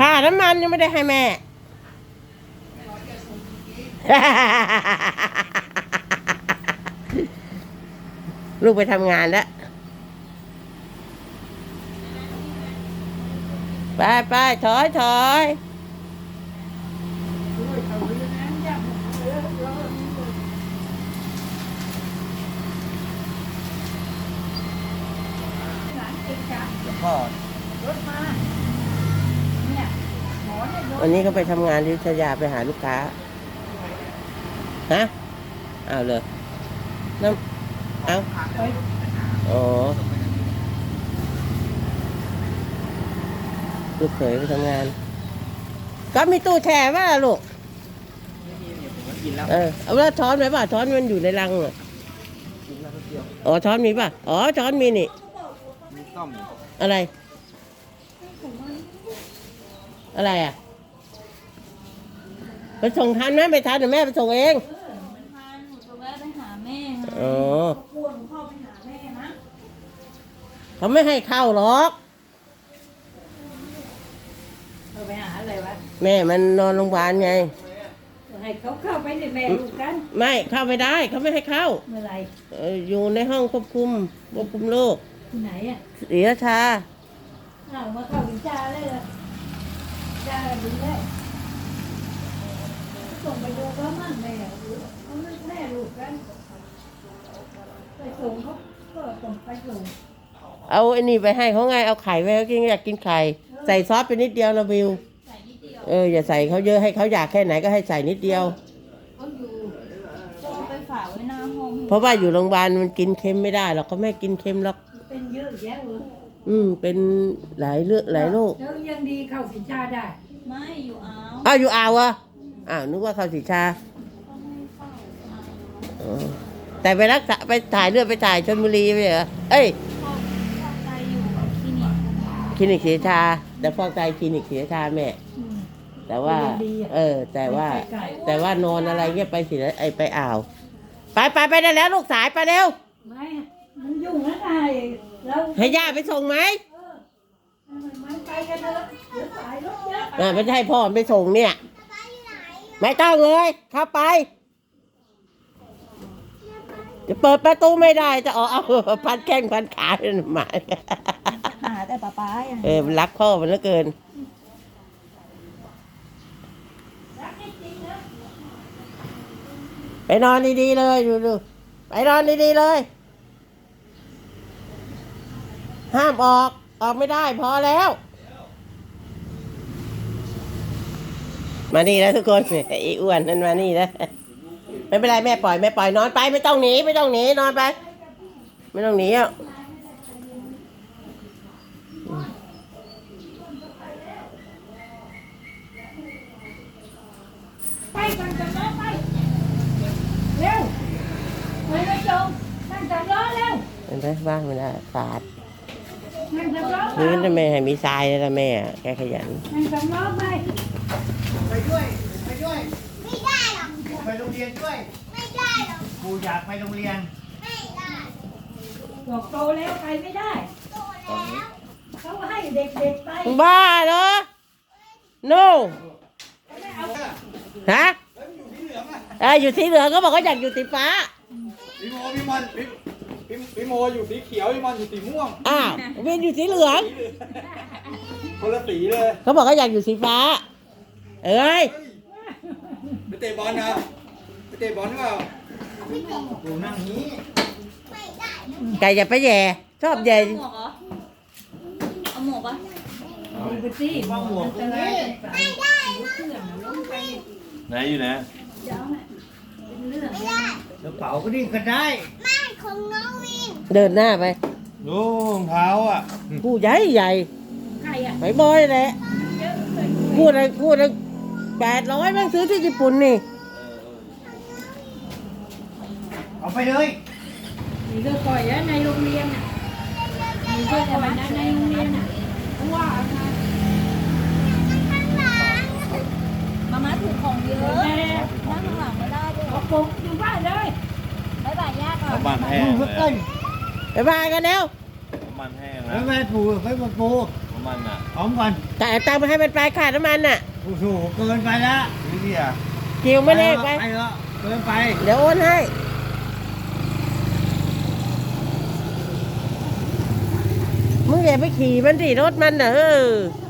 ค่าน้ำมันยังไม่ได้ให้แม่ ลูกไปทำงานแล้ว ไปไปถอยถอยพ่อ วันนี้ก็ไปทำงานที่ชยาไปหาลูกค้า ฮะ เอาเลยน้ำเอาอ๋อลูกเขยไปทำงาน ก็มีตู้แช่ว่าลูกกินแล้วเออเอาแล้วช้อนไหมป่ะช้อนมันอยู่ในรังอะกินแล้วเดียวอ๋อช้อนมีป่ะอ๋อช้อนมีนี่มีต้อมอะไร อะไรอะ ไปส่งทันไหมไปทันเดี๋ยวแม่ไปส่งเองทานหนูจะแวะไปหาแม่ไงอ๋อกลัวหนูเข้าไปหาแม่นะเขาไม่ให้เข้าหรอก เราไปหาอะไรวะแม่มันนอนโรงพยาบาลไง ให้เขาเข้าไปในแม่ลูกกัน ไม่เข้าไม่ได้เขาไม่ให้เข้าเมื่อไหรเอ่ออยู่ในห้องควบคุมควบคุมโรคที่ไหนอะศรีราชาอ้าวมาเข้าวิชาเลยเหรอจ้าดีแล้ว ส่งไปดูก็มั่งแม่เขาไม่แม่ลูกกันไปส่งเขาก็ส่งไปส่งเอาไอ้นี่ไปให้เขาไงเอาไข่ไปเขากินอยากกินไข่ใส่ซอสไปนิดเดียวนะวิวใส่นิดเดียวเอออย่าใส่เขาเยอะให้เขาอยากแค่ไหนก็ให้ใส่นิดเดียวก็อยู่จะเอาไปฝากไว้หน้าห้องเพราะว่าอยู่โรงพยาบาลมันกินเค็มไม่ได้หรอกเขาไม่ให้กินเค็มหรอกเป็นเยอะแยะเลยอืมเป็นหลายเรื่องหลายโรคแล้วยังดีเข้าวิชาได้ ไม่อยู่เอาอ้าวอยู่อ่าวอะ อ้าวนึกว่าเขาสีชาก็ไม่เฝ้าเอาอ๋อแต่ไปรักษาไปถ่ายเลือดไปถ่ายชนบุรีไปเหรอเอ้ยพ่อพ่อใจอยู่คลินิกคลินิกศรีราชา แต่ฟอกไตคลินิกศรีราชาแม่อืมแต่ว่า เออ แต่ว่าไกลแต่ว่านอนอะไรเงี้ยไปสิไอไปอ่าว ไปไปไปได้แล้วลูกสายไปเร็วๆไม่มันยุ่งนะไงแล้วให้ย่าไปส่งไหมมันไปกันเถอะเดี๋ยวสายรถเยอะอ่าไม่ใช่พ่อไปส่งเนี่ย ไม่ต้องเลย เข้าไป จะเปิดประตูไม่ได้จะอ๋อเอาพันแข้งพันขาเป็นหมาหาแต่ป๊าป๊าอย่างเออมันรักพ่อมันเหลือเกินไปนอนดีๆเลยดูดูไปนอนดีๆเลย ห้ามออกออกไม่ได้พอแล้ว มานี่แล้วทุกคนไอ้อ้วนนั่นมานี่แล้วไม่เป็นไรแม่ปล่อยแม่ปล่อยนอนไปไม่ต้องหนีไม่ต้องหนีนอนไป ไม่ต้องหนีอะไปกันจับล้อไปเร็วไปไปจงนั่งจับล้อเร็วเห็นไหมบ้างไม่ได้สาดนั่งจับล้อไปพื้นทำไมให้มีทรายเลยละแม่อะแกขยันนั่งจับล้อไป ไปด้วย ไปด้วย ไม่ได้หรอก ไปโรงเรียนด้วย ไม่ได้หรอกครูอยากไปโรงเรียน ไม่ได้บอกโตแล้วไปไม่ได้ โตแล้วเขาให้เด็กๆไปบ้าเหรอ no ฮะเอออยู่สีเหลืองก็บอกว่าอยากอยู่สีฟ้า พี่โมพี่มอนพี่พี่พี่โมอยู่สีเขียวพี่มอนอยู่สีม่วง อ้าววินอยู่สีเหลือง คนละสีเลย เขาบอกว่าอยากอยู่สีฟ้า เอ้ยไปเตะบอลนะไปเตะบอลหรือเปล่าอยู่นั่งนี้ไม่ได้ไก่อย่าไปแย่ชอบแย่หมวกเหรอเอาหมวกปะดีไปสิว่างหมวกอันตรายไปเครื่องลงไปไหนอยู่ไหนเดี๋ยวน่ะเป็นเรื่องไม่ได้กระเป๋าก็ดิ้นกันได้ไม่ของน้องวินเดินหน้าไปดูรองเท้าอะผู้ใหญ่ใหญ่ใครอะไปบอยแหละเยอะเลยพูดอะไรพูดอะไร แปดร้อยแม่งซื้อที่ญี่ปุ่นนี่ เอาไปเลยนี่ก็ปล่อยแล้วในโรงเรียนน่ะนี่ก็ปล่อยนะในโรงเรียนน่ะเพราะว่าอะไรข้างหลังมาม่าถูกของเยอะนั่งข้างหลังไม่ได้ด้วยเอาปุกอยู่บ้านเลยบ๊ายบายย่าก่อนน้ำมันแห้งดูเลเพิ่ยนไปบายกันแล้วน้ำมันแห้งไม่นะไม่ปูไม่มาปูน้น้ำมันอะพร้อมก่อนแต่เอาตังค์ไปให้มันไปขาดน้ำมันน่ะ โอ้โหเกินไปละนี่พี่อะกิวไม่เลขไป ไปแล้วเกินไปเดี๋ยวโอนให้ มึงอย่าไปขี่มันดิรถมันน่ะเออเ